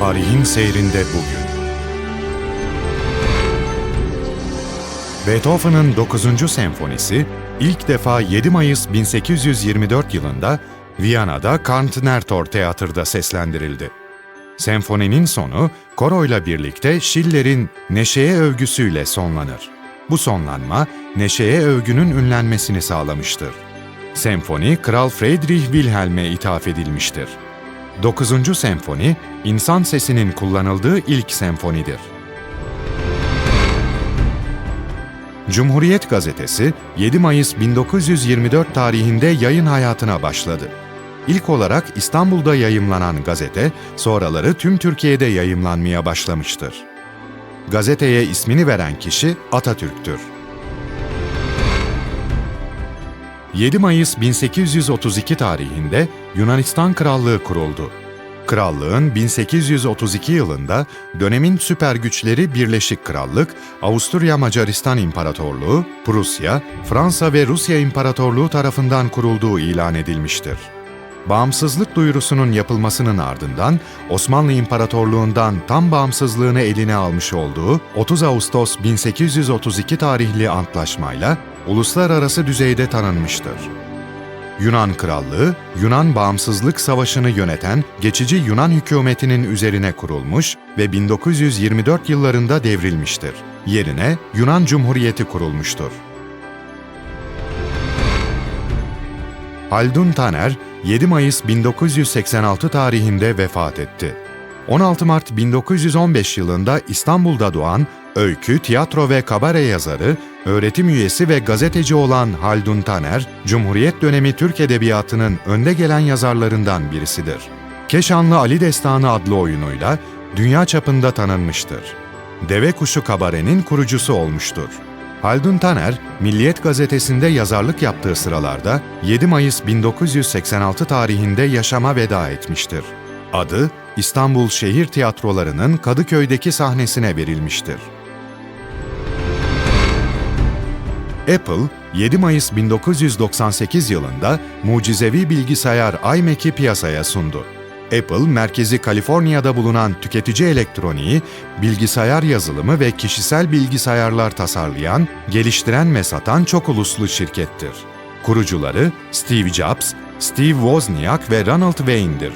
Tarihin seyrinde bugün. Beethoven'ın 9. senfonisi ilk defa 7 Mayıs 1824 yılında Viyana'da Karl-Nertor Teatr'da seslendirildi. Senfoninin sonu koroyla birlikte Schiller'in Neşeye övgüsüyle sonlanır. Bu sonlanma Neşeye övgünün ünlenmesini sağlamıştır. Senfoni Kral Friedrich Wilhelm'e ithaf edilmiştir. 9. senfoni, insan sesinin kullanıldığı ilk senfonidir. Cumhuriyet Gazetesi 7 Mayıs 1924 tarihinde yayın hayatına başladı. İlk olarak İstanbul'da yayımlanan gazete, sonraları tüm Türkiye'de yayımlanmaya başlamıştır. Gazeteye ismini veren kişi Atatürk'tür. 7 Mayıs 1832 tarihinde Yunanistan Krallığı kuruldu. Krallığın 1832 yılında dönemin süper güçleri Birleşik Krallık, Avusturya Macaristan İmparatorluğu, Prusya, Fransa ve Rusya İmparatorluğu tarafından kurulduğu ilan edilmiştir. Bağımsızlık duyurusunun yapılmasının ardından Osmanlı İmparatorluğundan tam bağımsızlığını eline almış olduğu 30 Ağustos 1832 tarihli antlaşmayla uluslararası düzeyde tanınmıştır. Yunan Krallığı, Yunan Bağımsızlık Savaşı'nı yöneten geçici Yunan hükümetinin üzerine kurulmuş ve 1924 yıllarında devrilmiştir. Yerine Yunan Cumhuriyeti kurulmuştur. Haldun Taner, 7 Mayıs 1986 tarihinde vefat etti. 16 Mart 1915 yılında İstanbul'da doğan öykü, tiyatro ve kabare yazarı, öğretim üyesi ve gazeteci olan Haldun Taner, Cumhuriyet dönemi Türk Edebiyatı'nın önde gelen yazarlarından birisidir. Keşanlı Ali Destanı adlı oyunuyla dünya çapında tanınmıştır. Deve Kuşu Kabare'nin kurucusu olmuştur. Haldun Taner, Milliyet gazetesinde yazarlık yaptığı sıralarda 7 Mayıs 1986 tarihinde yaşama veda etmiştir. Adı, İstanbul Şehir Tiyatroları'nın Kadıköy'deki sahnesine verilmiştir. Apple, 7 Mayıs 1998 yılında mucizevi bilgisayar iMac'i piyasaya sundu. Apple, merkezi Kaliforniya'da bulunan tüketici elektroniği, bilgisayar yazılımı ve kişisel bilgisayarlar tasarlayan, geliştiren ve satan çok uluslu şirkettir. Kurucuları Steve Jobs, Steve Wozniak ve Ronald Wayne'dir.